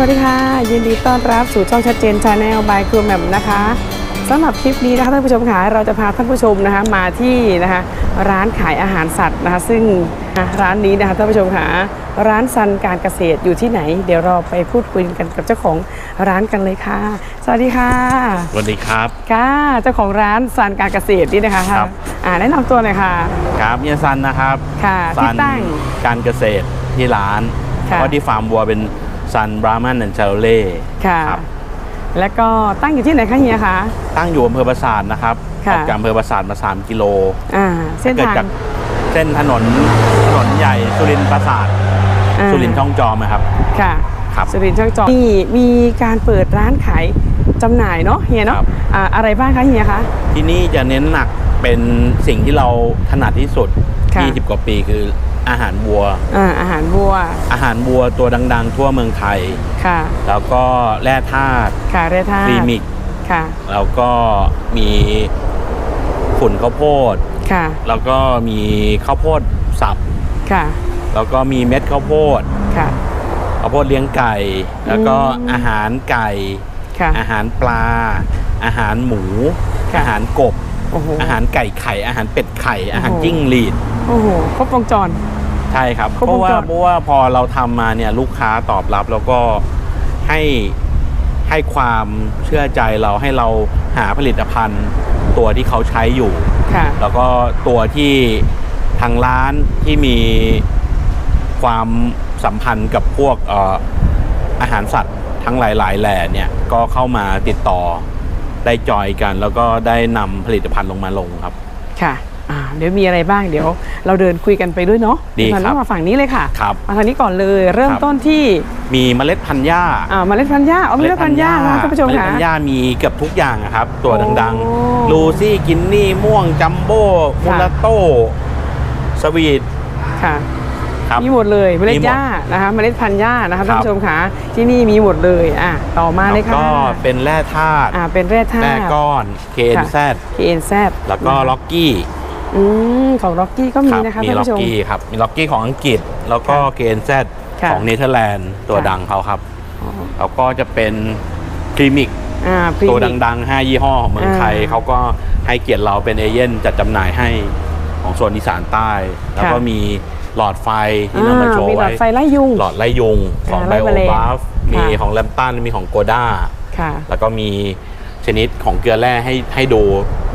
วัสดีค่ะ ยินดีต้อนรับสู่ช่องชัดเจนชาแนลบายครูแหม่มนะคะสำหรับคลิปนี้นะคะท่านผู้ชมค่ะเราจะพาท่านผู้ชมนะคะมาที่นะคะร้านขายอาหารสัตว์นะคะ ซึ่งร้านนี้นะคะท่านผู้ชมค่ะร้านซันการเกษตรอยู่ที่ไหน เดี๋ยวเราไปพูดคุยกันกับเจ้าของร้านกันเลยค่ะ สวัสดีค่ะสวัสดีครับค่ะเจ้าของร้านซันการเกษตรนี่นะคะครับอ่าแนะนำตัวหน่อยค่ะครับเฮียซันนะครับค่ะที่ซันตั้งการเกษตรที่ร้านค่ะเพราะที่ฟาร์มวัวเป็น ซันบรามันแอนด์เชลเล่ค่ะ ครับ แล้วก็ตั้งอยู่ที่ไหนคะเฮียคะ ตั้งอยู่อำเภอปราสาทนะครับค่ะออกจากอำเภอปราสาทมา3กิโลอ่าเส้นเกิดทางจากเส้นถนนถนนใหญ่สุรินทร์ปราสาทอ่าสุรินทร์ช่องจอมนะครับ ค่ะครับ สุรินทร์ช่างจอมนี่มีการเปิดร้านขายจำหน่ายเนาะเฮียเนาะครับ อ่าอะไรบ้างคะเฮียคะ ที่นี่จะเน้นหนักเป็นสิ่งที่เราถนัดที่สุด ค่ะ 20 กว่าปีคือ อาหารวัว อ่าอาหารวัว อาหารวัวตัวดัง ๆ ทั่วเมืองไทย ค่ะ แล้วก็แร่ธาตุค่ะเรท่าพรีมิก ค่ะ แล้วก็มีฝุ่นข้าวโพด ค่ะ แล้วก็มีข้าวโพดสับ ค่ะ แล้วก็มีเม็ดข้าวโพด ค่ะ ข้าวโพดเลี้ยงไก่ แล้วก็อืมอาหารไก่ ค่ะ อาหารปลา อาหารหมูค่ะอาหารกบโอ้โหอาหารไก่ไข่ อาหารเป็ดไข่ อาหารโอ้โหจิ้งหรีดโอ้โห ครบวงจรใช่ครับครบเพราะว่าวงจรเพราะว่าพอเราทำมาเนี่ยลูกค้าตอบรับแล้วก็ให้ให้ความเชื่อใจเราให้เราหาผลิตภัณฑ์ตัวที่เขาใช้อยู่ค่ะแล้วก็ตัวที่ทางร้านที่มีความสัมพันธ์กับพวกเอ่ออาหารสัตว์ทั้งหลาย ๆ แหล่เนี่ยก็เข้ามาติดต่อได้จอยกัน แล้วก็ได้นำผลิตภัณฑ์ลงมาลงครับ ค่ะอ่า เดี๋ยวมีอะไรบ้างเดี๋ยวเราเดินคุยกันไปด้วยเนาะดีครับงั้นมาฝั่งนี้เลยค่ะครับมาทางนี้ก่อนเลยเริ่มครับต้นที่มีเมล็ดพันธุ์หญ้าอ่าเมล็ดพันธุ์หญ้าเอาเมล็ดพันธุ์หญ้านะท่านผู้ชมเมล็ดค่ะพันธุ์หญ้ามีเกือบทุกอย่างอะครับ ตัวโอ้ดังๆลูซี่กินนี่ม่วงจัมโบ้มูลาโต้สวีทค่ะครับมีหมดเลยเมล็ดมีหมดหญ้านะคะเมล็ดพันธุ์หญ้านะคะครัท่านบผู้ชมค่ะที่นี่มีหมดเลยอะต่อมาเลยแล้วค่ะก็เป็นแร่ธาตุอ่าเป็นแร่ธาแร่ตุก้อนเคนแซดเอ็นแซดแล้วก็ล็อกกี้ อืมของล็อกกี้ก็มีนะคะมีท่านล็อกผู้ชม กี้ครับ มีล็อกกี้ของอังกฤษ แล้วก็ค่ะเกนแซดค่ะของเนเธอร์แลนด์ตัวค่ะ ดังเขาครับ อ๋อแล้วก็จะเป็นคลิมิกอ่าพรีตัวมิกดังๆ 5 ยี่ห้อของเมืองไทย อ่าเขาก็ให้เกียรติเราเป็นเอเย่นจัดจำหน่ายให้ของโซนอีสานใต้ แล้วก็ค่ะ มีหลอดไฟที่นำมาโชว์มีหลอไว้ ดไฟไล่ยุง หลอดไล่ยุงของอ่าไบไล่โอแมลงบาฟมีค่ะ ของแลมตันมีของโกด้า ค่ะ แล้วก็มีชนิดของเกลือแร่ให้ให้ดู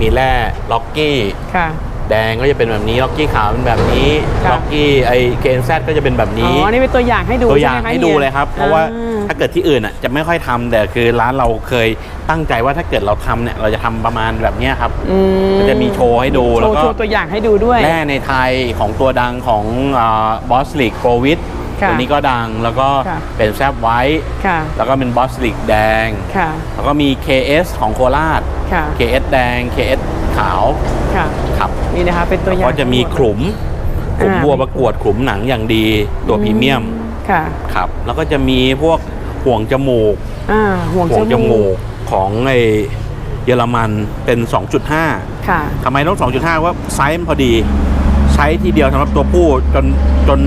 มีแร่ล็อกกี้ ค่ะ แดงก็จะเป็นแบบนี้ล็อกกี้ขาวเป็นแบบนี้ค่ะ ล็อกกี้ไอเกนแซดก็จะเป็นแบบอ๋นี้อ นี่เป็นตัวอย่างให้ดูตัวอย่างช่ไมคะให้ดูเลยครับ เพราะว่าอ่ ถ้าเกิดที่อื่นอะจะไม่ค่อยทำแต่คือร้านเราเคยตั้งใจว่าถ้าเกิดเราทำเนี่ยเราจะทำประมาณแบบเนี้ยครับอืมันจะมีโชว์ให้ดูโชแล้วว์ก็โชว์ตัวอย่างให้ดูด้วย แร่ในไทยของตัวดังของบอสลิกโปรวิทค่ะตัวนี้ก็ดังแล้วก็ค่ะ เป็นแซบไว้ค่ะ แล้วก็เป็นบอสลิกแดง ค่ะ แล้วก็มี KS ของโคราช ค่ะ KS แดง KS ขาวค่ะครับนี่นะคะเป็นตัวแล้วอย่างก็จะมีขลุมขลุมอ่าวัวประกวดขลุมหนังอย่างดีตัวพรีเมียมค่ะครับ แล้วก็จะมีพวกห่วงจมูกอ่าห่วงห่วงจจมูมูกกของไอเยอรมันเป็น 2.5ค่ะทำไมต้อง 2.5 ว่าไซส์มันพอดี ใช้ทีเดียวสำหรับตัวผู้จนจน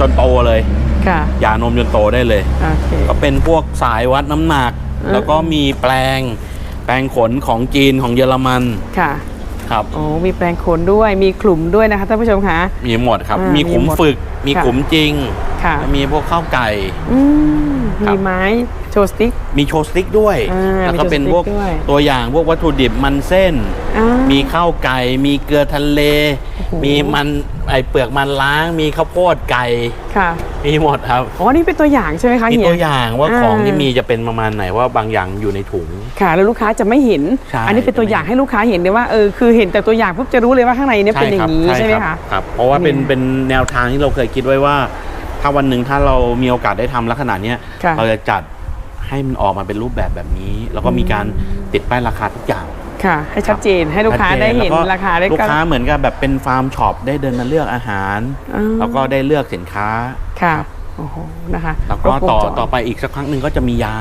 จนโตเลยค่ะหย่านมจนโตได้เลยโอเคก็เป็นพวกสายวัดน้ำหนักอืมแล้วก็มีแปลงแปลงขนของจีนของเยอรมันค่ะครับโอ้มีแปลงขนด้วยมีกลุ่มด้วยนะคะท่านผู้ชมคะมีหมดครับอ่ามีมีขุมหมดฝึก มีค่ะขุมจริง ค่ะแล้วมีพวกข้าวไก่อืมครัมีบไม้โชว์สติ๊ก มีโชว์สติ๊กด้วยอ่าแล้วก็เป็นมีพโชวว์กสติ๊กด้วยตัวอย่างพวกวัตถุดิบมันเส้นอ่ามีข้าวไก่ มีเกลือทะเลโอ้โหมีมันไอเปลือกมันล้าง มีข้าวโพดไก่ค่ะมีหมดครับอ๋อนี่เป็นตัวอย่างใช่ไหมคะมีเฮียตัวอย่างว่าอ่าของที่มีจะเป็นประมาณไหนว่าบางอย่างอยู่ในถุงค่ะ แล้วลูกค้าจะไม่เห็นใช่อันนี้เป็นตัวอย่างให้ลูกค้าเห็นเลยว่าเออคือเห็นแต่ตัวอย่างปุ๊บจะรู้เลยว่าข้างในเนี่ยเป็นอย่างนี้ใช่ไหมรัคะบครับเพราะว่าเป็นนี่เป็นแนวทางที่เราเคยคิดไว้ว่า ถ้าวันหนึ่งถ้าเรามีโอกาสได้ทำลักษณะเนี้ยค่ะเราจะจัดให้มันออกมาเป็นรูปแบบแบบนี้ แล้วก็มีการติดป้ายราคาทุกอย่างค่ะ ให้ชัดเจนให้ลูกค้าชัจได้เห็นแล้วก็ราคาได้ลูกก็ค้าเหมือนกับแบบเป็นฟาร์มช็อปได้เดินมาเลือกอาหาร อ่าแล้วก็ได้เลือกสินค้า ค่ะโอ้โหนะคะแล้วก็ครบต่อวงจรต่อไปอีกสักครั้งหนึ่งก็จะมียา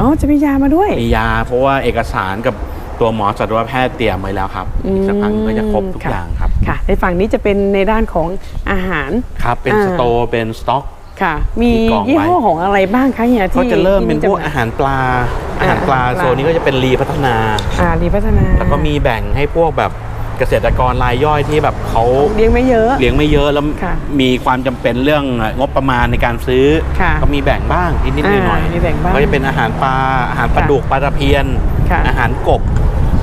อ๋อจะมียามาด้วย มียา เพราะว่าเอกสารกับตัวหมอสัตวแพทย์เตรียมไว้แล้วครับ อืมอีกสักครั้งหนึ่งก็จะครบทุกค่ะ อย่าง ครับค่ะ ในฝั่งนี้จะเป็นในด้านของอาหารครับเป็นอ่าสโตร์เป็นสต็อก ค่ะ มีมีกล่องไว้ ยี่ห้อของอะไรบ้างคะเฮียที่ก็จะเริ่มเป็นที่พวกจำหอาน่ายหารปลาอาหารปลา อาหารปลาโซนนี้ก็จะเป็นรีพัฒนา อ่ารีพัฒนาแล้วก็มีแบ่งให้พวกแบบเกษตรกรรายย่อยที่แบบเขาเลี้ยงไม่เยอะ เลี้ยงไม่เยอะแล้วค่ะ มีความจำเป็นเรื่องงบประมาณในการซื้อ ค่ะ ก็มีแบ่งบ้างนิดๆหน่อยอ่ามีแบ่งบ้างก็จะเป็นอาหารปลาอาหารปลาค่ะดุกปลาตะเพียน ค่ะ อาหารกบ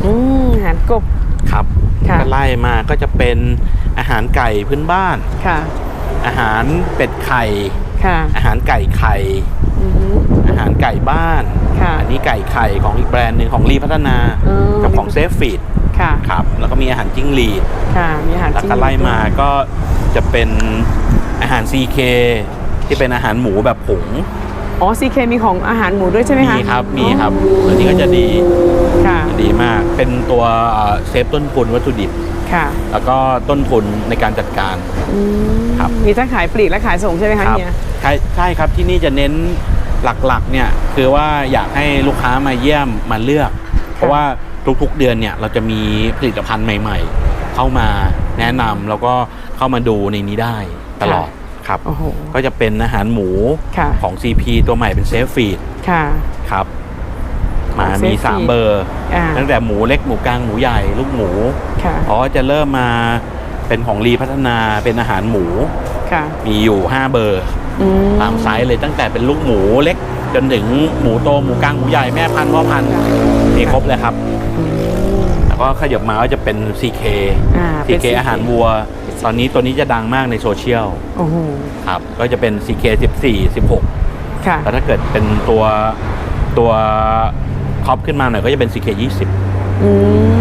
อืมอาหารกบ ครับค่ะ ก็ไล่มาก็จะเป็นอาหารไก่พื้นบ้าน ค่ะ อาหารเป็ดไข่ ค่ะ อาหารไก่ไข่ อือฮึ อาหารไก่บ้าน ค่ะ อันนี้ไก่ไข่ของอีกแบรนด์หนึ่งของรีพัฒนา อืม กับของเซฟฟีดค่ะ ครับ แล้วก็มีอาหารจิ้งหรีด ค่ะ มีอาหารแล้วจิ้งก็ไล่มาด้วยก็จะเป็นอาหาร CK ที่เป็นอาหารหมูแบบผง อ๋อซีเคมีของอาหารหมูด้วยใช่ไหมคะมีครับมีครับอันนี้ก็จะดีค่ะดีมากเป็นตัวเอ่อเซฟต้นทุนวัตถุดิบค่ะ แล้วก็ต้นทุนในการจัดการอืมครับมีทั้งขายปลีกและขายส่งใช่ไหมคะครัเฮียใช่ใช่ครับที่นี่จะเน้นหลักๆเนี่ยคือว่าอยากให้ลูกค้ามาเยี่ยมมาเลือก เพราะว่าทุกๆเดือนเนี่ยเราจะมีผลิตภัณฑ์ใหม่ ๆ เข้ามาแนะนำแล้วก็เข้ามาดูในนี้ได้ตลอด ครับโอ้โหก็จะเป็นอาหารหมูค่ะของ CP ตัวใหม่เป็นเซฟฟีดค่ะครับมาของมี Safe Feed 3เบอร์อ่าตั้งแต่หมูเล็กหมูกลางหมูใหญ่ลูกหมูค่ะอ๋อจะเริ่มมาเป็นของรีพัฒนาเป็นอาหารหมูค่ะมีอยู่5เบอร์อืมตามไซส์เลยตั้งแต่เป็นลูกหมูเล็กจนถึงหมูโตหมูกลางหมูใหญ่แม่พันธุ์พ่อพันธุ์มีครบเลยครับอืมแล้ว ก็ขยับมาก็จะเป็น CK อ่าเป็น CK อาหารวัว ตอนนี้ตัวนี้จะดังมากในโซเชียลโอ้โหครับก็จะเป็น CK 14 16ค่ะ แล้วถ้าเกิดเป็นตัวตัวท็อปขึ้นมาหน่อยก็จะเป็น CK 20 อื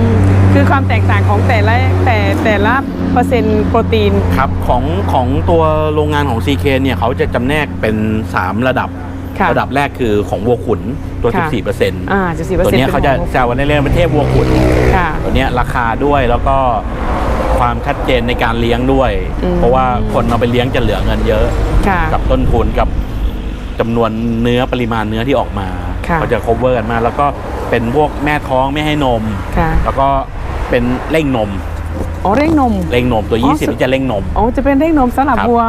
ม คือความแตกต่างของแต่ละแต่แต่ละเปอร์เซ็นต์โปรตีน ครับของของตัวโรงงานของ CK เนี่ยเขาจะจำแนกเป็น 3 ระดับค่ะ ระดับแรกคือของวัวขุนตัวค่ะ14%อ่าจะสี่เปอร์ตัวเซ็นต์เนี้ยเขาจะแซวกันเล่นๆเป็นเทพวัวขุนค่ะตัวเนี้ยราคาด้วยแล้วก็ความชัดเจนในการเลี้ยงด้วยอืมเพราะว่าคนเอาไปเลี้ยงจะเหลือเงินเยอะค่ะกับต้นทุนกับจำนวนเนื้อปริมาณเนื้อที่ออกมาค่ะเขาจะ cover กันมา แล้วก็เป็นพวกแม่ท้องไม่ให้นมค่ะแล้วก็เป็นเร่งนมอ๋อเร่งนมเร่งนมตัวอ๋อ20นี่จะเร่งนมอ๋อจะเป็นเร่งนมสำหรับครับวัว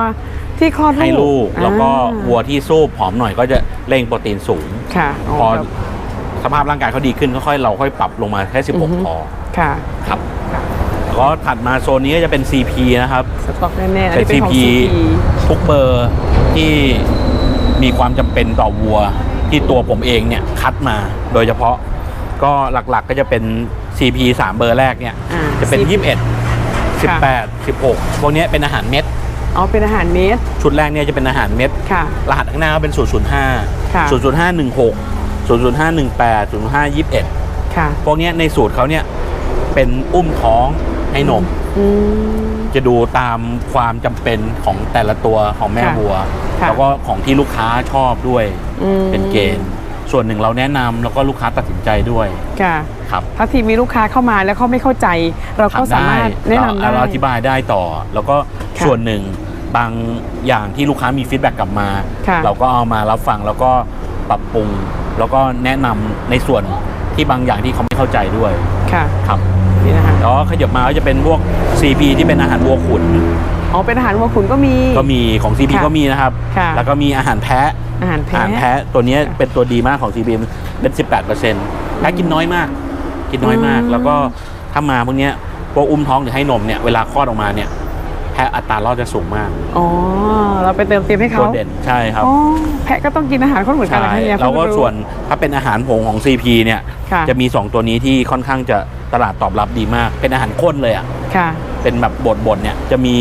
ที่คลอดลูกให้ลูก แล้วก็อ่าวัวที่สูบผอมหน่อยก็จะเร่งโปรตีนสูงค่ะพอครับสภาพร่างกายเขาดีขึ้นก็ค่อยเราค่อยปรับลงมาแค่อือฮึ16พอค่ะครับแล้วก็ถัดมาโซนนี้ก็จะเป็น CP นะครับสต็อกแน่ๆอันเป็นนี้เป็นของ CP CP ทุกเบอร์ที่มีความจำเป็นต่อวัวที่ตัวผมเองเนี่ยคัดมาโดยเฉพาะก็หลักๆก็จะเป็น CP 3 เบอร์แรกเนี่ยอ่าจะเป็น CP 21 18 16 พวกเนี้ยเป็นอาหารเม็ด อ๋อเป็นอาหารเม็ดชุดแรกเนี่ยจะเป็นอาหารเม็ดค่ะรหัสข้างหน้าก็เป็น 005ค่ะ00516 00518 00521 ค่ะ พวกเนี้ยในสูตรเขาเนี่ยเป็นอุ้มท้องให้นมอืมจะดูตามความจำเป็นของแต่ละตัวของแม่ค่ะวัวค่ะแล้วก็ของที่ลูกค้าชอบด้วยอืมเป็นเกณฑ์ส่วนหนึ่งเราแนะนำแล้วก็ลูกค้าตัดสินใจด้วยค่ะครับถ้าทีมีลูกค้าเข้ามาแล้วเขาไม่เข้าใจ เราก็ถามสามารถแนะนำได้เราเราอธิบายได้ต่อ แล้วก็ค่ะส่วนหนึ่ง บางอย่างที่ลูกค้ามีฟีดแบ็กกลับมา ค่ะเราก็เอามารับฟังแล้วก็ปรับปรุง แล้วก็แนะนำในส่วนที่บางอย่างที่เขาไม่เข้าใจด้วยค่ะครับนี่นะคะแล้วก็ขยับมาก็จะเป็นพวก CP ที่เป็นอาหารวัวขุนอ๋อเป็นอาหารวัวขุนก็มี ก็มีของ CP ค่ะ ก็มีนะครับ ค่ะแล้วก็มีอาหารแพะ อาหารอาแพ้หารแพะตัวเนี้ยค่ะเป็นตัวดีมากของ CP เป็น 18%แพะกินน้อยมาก กินน้อยมาก อืม แล้วก็ถ้ามาพวกเนี้ยพวกอุ้มท้องหรือให้นมเนี่ยเวลาคลอดออกมาเนี่ย แพะอัตรารอดจะสูงมากอ๋อเราไปเติมเต็มให้เขาตัวเด่นใช่ครับอ๋อแพะก็ต้องกินอาหารคนเหมือนกันใช่นะคะเนี่ยแล้วก็เพิ่งรู้ส่วนถ้าเป็นอาหารผงของ CP เนี่ยค่ะจะมี 2 ตัวนี้ที่ค่อนข้างจะตลาดตอบรับดีมาก เป็นอาหารข้นเลยอะค่ะ เป็นแบบบดๆเนี่ยจะมี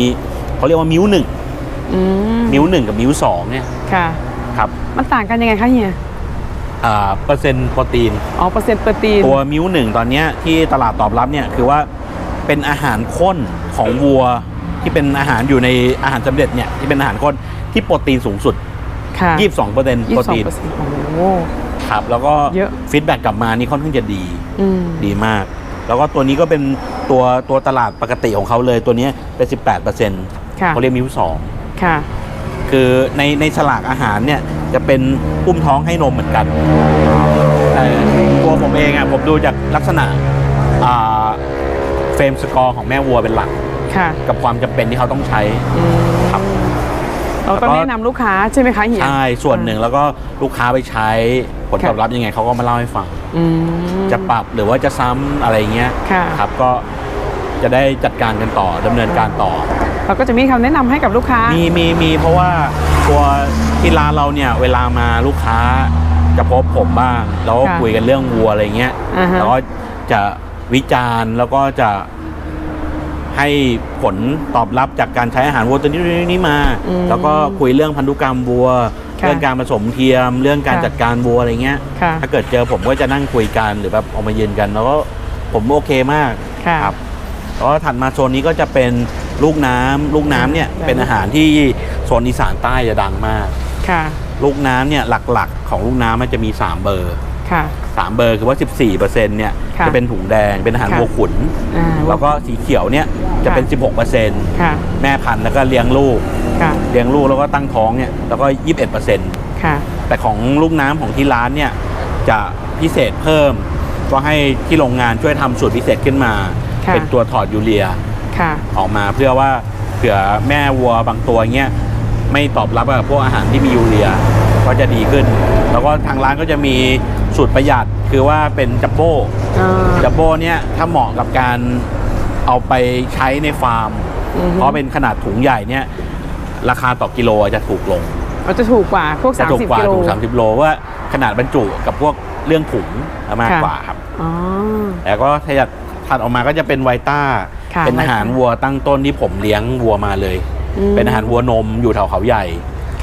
เขาเรียกว่ามิ้วหนึ่งอืมมิ้วหนึ่งกับมิ้วสองเนี่ยค่ะครับมันต่างกันยังไงคะเฮียอ่าเปอร์เซ็นต์โปรตีนอ๋อเปอร์เซ็นต์โปรตีนตัวมิ้วหนึ่งตอนเนี้ยที่ตลาดตอบรับเนี่ยคือว่าเป็นอาหารข้นของวัว ที่เป็นอาหารอยู่ในอาหารสำเร็จเนี่ยที่เป็นอาหารข้นที่โปรตีนสูงสุดค่ะ22เปอร์เซ็นต์ยี่โปสิรบสองตีนเปอร์เซ็นต์โอ้โหครับแล้วก็เยอะฟีดแบ็กกลับมานี่ค่อนข้างจะดีอืมดีมาก แล้วก็ตัวนี้ก็เป็นตัวตัวตลาดปกติของเขาเลยตัวเนี้ยเป็น18เปอร์เซ็นต์ค่ะเขาเรียกมิ้วสองค่ะคือในในฉลากอาหารเนี่ยจะเป็นอุ้มท้องให้นมเหมือนกันแต่ตัวผมเองอะผมดูจากลักษณะอ่าเฟรมสกอร์ของแม่วัวเป็นหลัก ค่ะ กับความจำเป็นที่เขาต้องใช้อืมครับเราต้องแล้วก็แนะนำลูกค้าใช่ไหมคะเฮียใช่ส่วนหนึ่งแล้วก็ลูกค้าไปใช้ผลค่ะตอบรับยังไงเขาก็มาเล่าให้ฟังอืมจะปรับหรือว่าจะซ้ำอะไรเงี้ยค่ะครับก็จะได้จัดการกันต่อดำเนินการต่อเราก็จะมีคำแนะนำให้กับลูกค้ามีมีมีเพราะว่าตัวที่ร้านเราเนี่ยเวลามาลูกค้าจะพบผมบ้างแล้วก็ค่ะคุยกันเรื่องวัวอะไรเงี้ยอ่าฮะแล้วก็จะวิจารณ์แล้วก็จะ ให้ผลตอบรับจากการใช้อาหารวัวตัวนี้ตัวนี้มาอืมแล้วก็คุยเรื่องพันธุกรรมวัวค่ะเรื่องการผสมเทียม เรื่องการค่ะจัดการวัวอะไรเงี้ยค่ะถ้าเกิดเจอผมก็จะนั่งคุยกันหรือแบบออกมายืนกัน แล้วก็ผมโอเคมากค่ะครับแล้วก็ถัดมาโซนนี้ก็จะเป็นลูกน้ำลูกน้ำเนี่ยอืมเป็นอาหารที่โซนอีสานใต้จะดังมากค่ะลูกน้ำเนี่ยหลักๆ ของลูกน้ำมันจะมี 3 เบอร์ ค่ะ3เบอร์คือว่า 14%เนี่ยค่ะจะเป็นถุงแดงเป็นอาหารค่ะวัวขุนอ่าแล้วก็สีเขียวเนี่ยจะเป็น 16%ค่ะแม่พันธุ์แล้วก็เลี้ยงลูกค่ะเลี้ยงลูกแล้วก็ตั้งท้องเนี่ยแล้วก็ 21%ค่ะแต่ของลูกน้ำของที่ร้านเนี่ยจะพิเศษเพิ่ม ก็ให้ที่โรงงานช่วยทำสูตรพิเศษขึ้นมาค่ะเป็นตัวถอดยูเรียค่ะออกมาเพื่อว่าเผื่อแม่วัวบางตัวเงี้ยไม่ตอบรับกับพวกอาหารที่มียูเรียก็จะดีขึ้น แล้วก็ทางร้านก็จะมี สูตรประหยัดคือว่าเป็นจัมโบ้อ่าจัมโบ้เนี่ยถ้าเหมาะกับการเอาไปใช้ในฟาร์มอือฮึเพราะเป็นขนาดถุงใหญ่เนี่ย ราคาต่อกิโลจะถูกลงเราจะถูกกว่าพวกจะถูกกว่า30กิโลถูก30โลว่าขนาดบรรจุกับพวกเรื่องถุงมากค่ะกว่าครับอ๋อแล้วก็ถ้าจะถัดออกมาก็จะเป็นไวต้าค่ะเป็นอาหารไวต้าวัวตั้งต้นที่ผมเลี้ยงวัวมาเลยอืมเป็นอาหารวัวนมอยู่แถวเขาใหญ่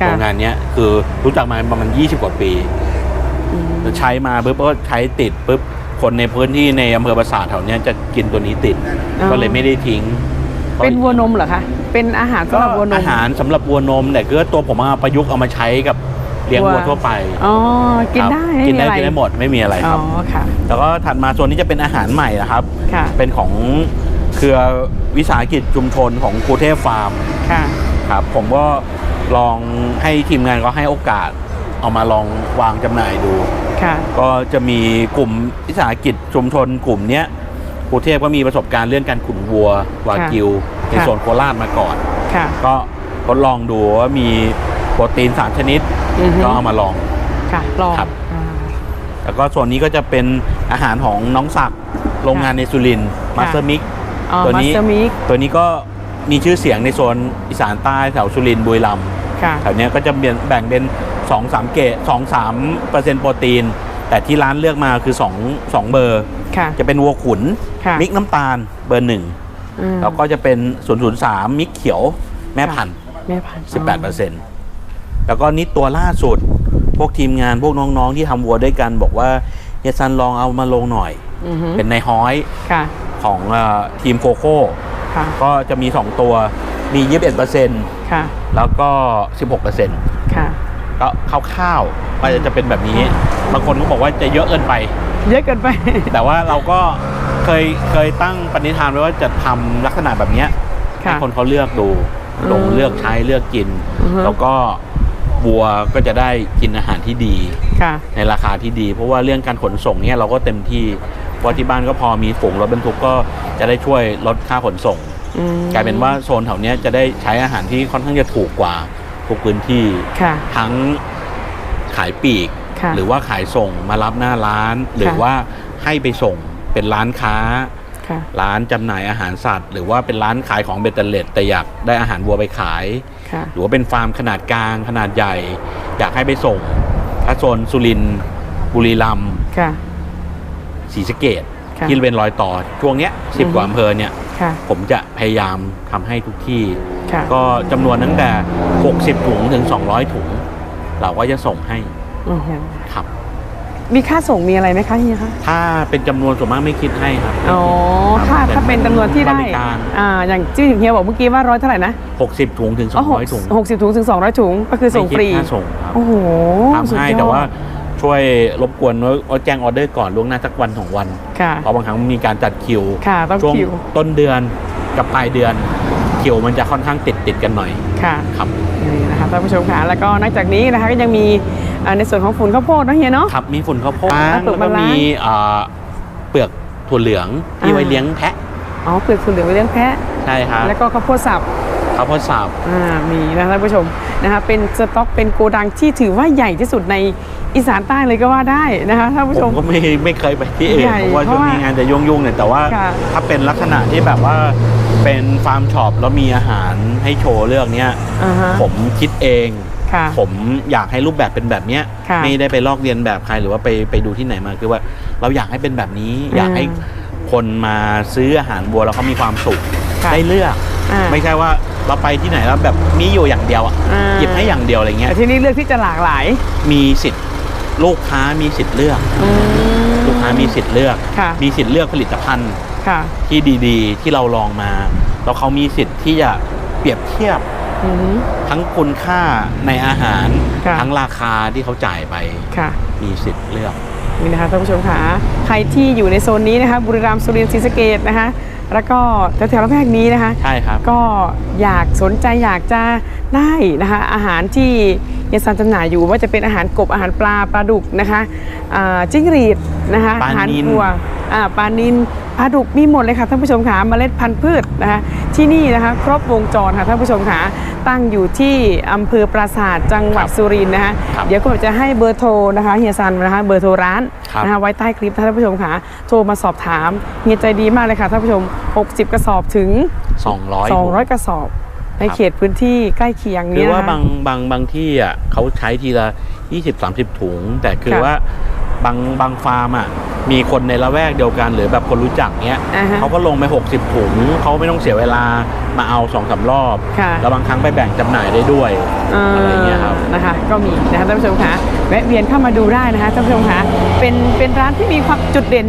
ค่ะโรงงานเนี้ยคือรู้จักมาประมาณ 20 กว่าปีอืม ใช้มาปุ๊บก็ใช้ติดปุ๊บคนในพื้นที่ในอำเภอปราสาทแถวเนี้ยจะกินตัวนี้ติด อ๋อ ก็เลยไม่ได้ทิ้งเป็นวัวนมเหรอคะ เป็นอาหารก็สำหรับวัวนม อาหารสำหรับวัวนมแต่คือตัวผมเอาประยุกต์เอามาใช้กับเลี้ยงวัวัววทั่วไปอ๋อ กินครับได้กินได้ม่มีอะรกินได้หมดไม่มีอะไรอ๋คอรับ ค่ะ แล้วก็ถัดมาโซนนี้จะเป็นอาหารใหม่นะครับ ค่ะ เป็นของเครือวิสาหกิจชุมชนของกรุเทพฟาร์มค่ะ ครับผมก็ลองให้ทีมงานก็ให้โอกาสเอามาลองวางจำหน่ายดูค่ะ ก็จะมีกลุ่มวิสาหกิจชุมชนกลุ่มเนี้ยกรุเทพก็มีประสบการณ์เรื่องการขุนวัววากิว ในค่ะโซนโคราชมาก่อนค่ะก็ทดลองดูว่ามีโปรตีน3ชนิดอือฮึก็เอามาลองค่ะลองครับอ่าแล้วก็ส่วนนี้ก็จะเป็นอาหารของน้องศักดิ์โรงงานในสุรินทร์มาสเตอร์มิกอ๋อตัวมันี้สเตอร์มิกตัวนี้ก็มีชื่อเสียงในโซนอีสานใต้แถวสุรินทร์บุรีรัมย์ ค่ะแถวเนี้ยก็จะแบ่งเป็น 2 3 เกต2 3เปอร์เซ็นต์โปรตีน แต่ที่ร้านเลือกมาคือ 2 2 เบอร์ค่ะจะเป็นวัวขุนค่ะมิกน้ำตาลเบอร์หนึ่งอืมแล้วก็จะเป็น 003 มิกเขียวแม่พันธุ์แม่พันธุ์18เปอร์เซ็นต์แล้วก็นี่ตัวล่าสุด พวกทีมงานพวกน้องๆที่ทำวัวด้วยกันบอกว่าเฮียซันลองเอามาลงหน่อยอือฮึเป็นในฮ้อยค่ะของเออทีมโคโค่ค่ะก็จะมี 2 ตัว มี 21เปอร์เซ็นต์ค่ะ แล้วก็ 16เปอร์เซ็นต์ค่ะ ก็คร่าวๆมันจะเป็นแบบนี้ บางคนก็บอกว่าจะเยอะเกินไป เยอะเกินไป แต่ว่าเราก็เคยเคยตั้งปณิธานไว้ว่าจะทำลักษณะแบบเนี้ยค่ะให้คนเขาเลือกดูอืมลงเลือกใช้เลือกกินอือฮึแล้วก็บัวก็จะได้กินอาหารที่ดีค่ะในราคาที่ดี เพราะว่าเรื่องการขนส่งเนี่ยเราก็เต็มที่เพราะที่บ้านก็พอมีฝูงรถบรรทุกก็จะได้ช่วยลดค่าขนส่งอืม กลายเป็นว่าโซนแถวเนี้ยจะได้ใช้อาหารที่ค่อนข้างจะถูกกว่าทุกพื้นที่ค่ะทั้งขายปลีกค่ะหรือว่าขายส่งมารับหน้าร้าน หรือว่าให้ไปส่งเป็นร้านค้าค่ะร้านจำหน่ายอาหารสัตว์ หรือว่าเป็นร้านขายของเบตเตอร์เลตแต่อยากได้อาหารวัวไปขายค่ะหรือว่าเป็นฟาร์มขนาดกลางขนาดใหญ่ อยากให้ไปส่ง ถ้าโซนสุรินทร์บุรีรัมย์ค่ะศรีสะเกด ค่ะที่เป็นรอยต่อช่วงเนี้ยสิบอือฮึกว่าอำเภอเนี่ยค่ะ ผมจะพยายามทำให้ทุกที่ ค่ะ ก็จำนวนตั้งแต่ 60 ถุงถึง 200 ถุง เราก็จะส่งให้อือฮึครับ มีค่าส่งมีอะไรไหมคะเฮียคะ ถ้าเป็นจำนวนส่วนมากไม่คิดให้ครับอ๋อ ถ้าครับถ้าเป็นจำนวนที่ได้ บริการ อ่า อย่างที่เฮียบอกเมื่อกี้ว่าร้อยเท่าไหร่นะ60 ถุงถึง 200 ถุงหกสิบถุงถึงสองร้อยถุง ก็คือส่งฟรี ไม่คิดค่าส่งครับโอ้โหทำให้สุดยอดแต่ว่า ช่วยรบกวนว่าแจ้งออเดอร์ก่อนล่วงหน้าสักวันสองวัน ค่ะเพราะบางครั้งมีการจัดคิวค่ะต้องช่วงคิวต้นเดือนกับปลายเดือนคิวมันจะค่อนข้างติดติดๆกันหน่อยค่ะครับนี่นะคะท่านผู้ชมค่ะแล้วก็นอกจากนี้นะคะก็ยังมีอ่าในส่วนของฝุ่นข้าวโพดนะเฮียเนาะครับมีฝุ่นข้าวโพดอ่าแล้วก็มีเอ่อเปลือกถั่วเหลืองที่อ่าไว้เลี้ยงแพะอ๋อเปลือกถั่วเหลืองไว้เลี้ยงแพะใช่ครับแล้วก็ข้าวโพดสับ ข้าวซับพอสับอ่ามีนะคะท่านผู้ชมนะคะเป็นสต็อกเป็นโกดังที่ถือว่าใหญ่ที่สุดในอีสานใต้เลยก็ว่าได้นะคะท่านผู้ผชมมก็ไม่ไม่เคยไปที่อื่นใหญ่เพราะว่าเพช่วราะงว่านี้งานจะยุ่งๆเนี่ยแต่ว่าค่ะถ้าเป็นลักษณะที่แบบว่าเป็นฟาร์มช็อปแล้วมีอาหารให้โชว์เรื่องเนี้ยอ่าฮะผมคิดเองค่ะผมอยากให้รูปแบบเป็นแบบเนี้ยค่ะไม่ได้ไปลอกเรียนแบบใครหรือว่าไปไปดูที่ไหนมาคือว่าเราอยากให้เป็นแบบนี้อยากให้คนมาซื้ออาหารวัวแล้วเขามีความสุขค่ะได้เลือกอ่าไม่ใช่ว่า เราไปที่ไหนแล้วแบบมีอยู่อย่างเดียวอะอ่า หยิบให้อย่างเดียวอะไรเงี้ยแต่ที่นี่เลือกที่จะหลากหลายมีสิทธิ์ลูกค้ามีสิทธิ์เลือกอืมลูกค้ามีสิทธิ์เลือก ค่ะมีสิทธิ์เลือกผลิตภัณฑ์ ค่ะที่ดีๆ ที่เราลองมา แล้วเขามีสิทธิ์ที่จะเปรียบเทียบอืมทั้งคุณค่าในอาหาร ค่ะ ทั้งราคาที่เขาจ่ายไป ค่ะ มีสิทธิ์เลือก นี่นะคะท่านผู้ชมค่ะใครที่อยู่ในโซนนี้นะคะบุรีรัมย์สุรินทร์ศรีสะเกดนะคะ แล้วก็แถวๆละแวกนี้นะคะ ใช่ครับ ก็อยากสนใจอยากจะได้นะคะอาหารที่ ยายซันจำหน่ายอยู่ว่าจะเป็นอาหารกบอาหารปลาปลาดุกนะคะอ่าจิ้งหรีดนะคะปลาอาหารนิลวัวอ่าปลานินปลาดุกมีหมดเลยค่ะท่านผู้ชมค่ะเมล็ดพันธุ์พืชนะคะที่นี่นะคะครบวงจรค่ะท่านผู้ชมค่ะตั้งอยู่ที่อำเภอปราสาทจังหวัดสุรินทร์นะคะครับเดี๋ยวก็จะให้เบอร์โทรนะคะเฮียซันนะคะเบอร์โทรร้านครับนะคะไว้ใต้คลิปท่านผู้ชมค่ะโทรมาสอบถามเฮียใจดีมากเลยค่ะท่านผู้ชม 60 กระสอบถึง 200 200 กระสอบ ในเขตพื้นที่ใกล้เคียงคือนี้ว่านะคะบางบางบางที่อะเขาใช้ทีละ20-30 ถุง แต่คือค่ะว่าบางบางฟาร์มอะมีคนในละแวกเดียวกันหรือแบบคนรู้จักเนี้ยอ่าฮะเขาก็ลงไป 60 ถุงเขาไม่ต้องเสียเวลามาเอาสองสามรอบค่ะแล้วบางครั้งไปแบ่งจำหน่ายได้ด้วยอะไรเงี้ยครับนะคะก็มีนะคะท่านผู้ชมคะแวะเวียนเข้ามาดูได้นะคะท่านผู้ชมคะเป็นเป็นร้านที่มีความจุดเด่น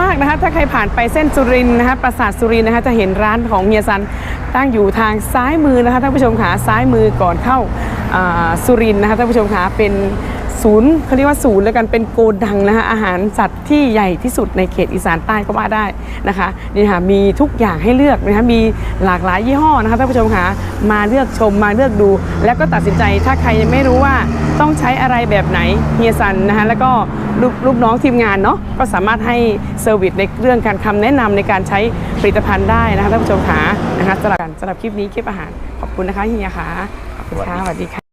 มากนะคะ ถ้าใครผ่านไปเส้นสุรินนะคะปราสาทสุรินนะคะ จะเห็นร้านของเฮียซันตั้งอยู่ทางซ้ายมือนะคะท่านผู้ชมขาซ้ายมือก่อนเข้าสุรินนะคะท่านผู้ชมขาเป็น ศูนย์เขาเรียกว่าศูนย์แล้วกันเป็นโกดังนะคะอาหารสัตว์ที่ใหญ่ที่สุดในเขตอีสานใต้ก็ว่าได้นะคะนี่ค่ะมีทุกอย่างให้เลือกนะคะมีหลากหลายยี่ห้อนะคะท่านผู้ชมคะมาเลือกชมมาเลือกดู แล้วก็ตัดสินใจถ้าใครยังไม่รู้ว่าต้องใช้อะไรแบบไหนเฮียซันนะคะแล้วก็ลูกลูกน้องทีมงานเนาะก็สามารถให้เซอร์วิสในเรื่องการคำแนะนำในการใช้ผลิตภัณฑ์ได้นะคะท่านผู้ชมคะนะคะสำหรับสำหรับคลิปนี้คลิปอาหารขอบคุณนะคะเฮียค่ะขอบคุณค่ะสวัสดีค่ะ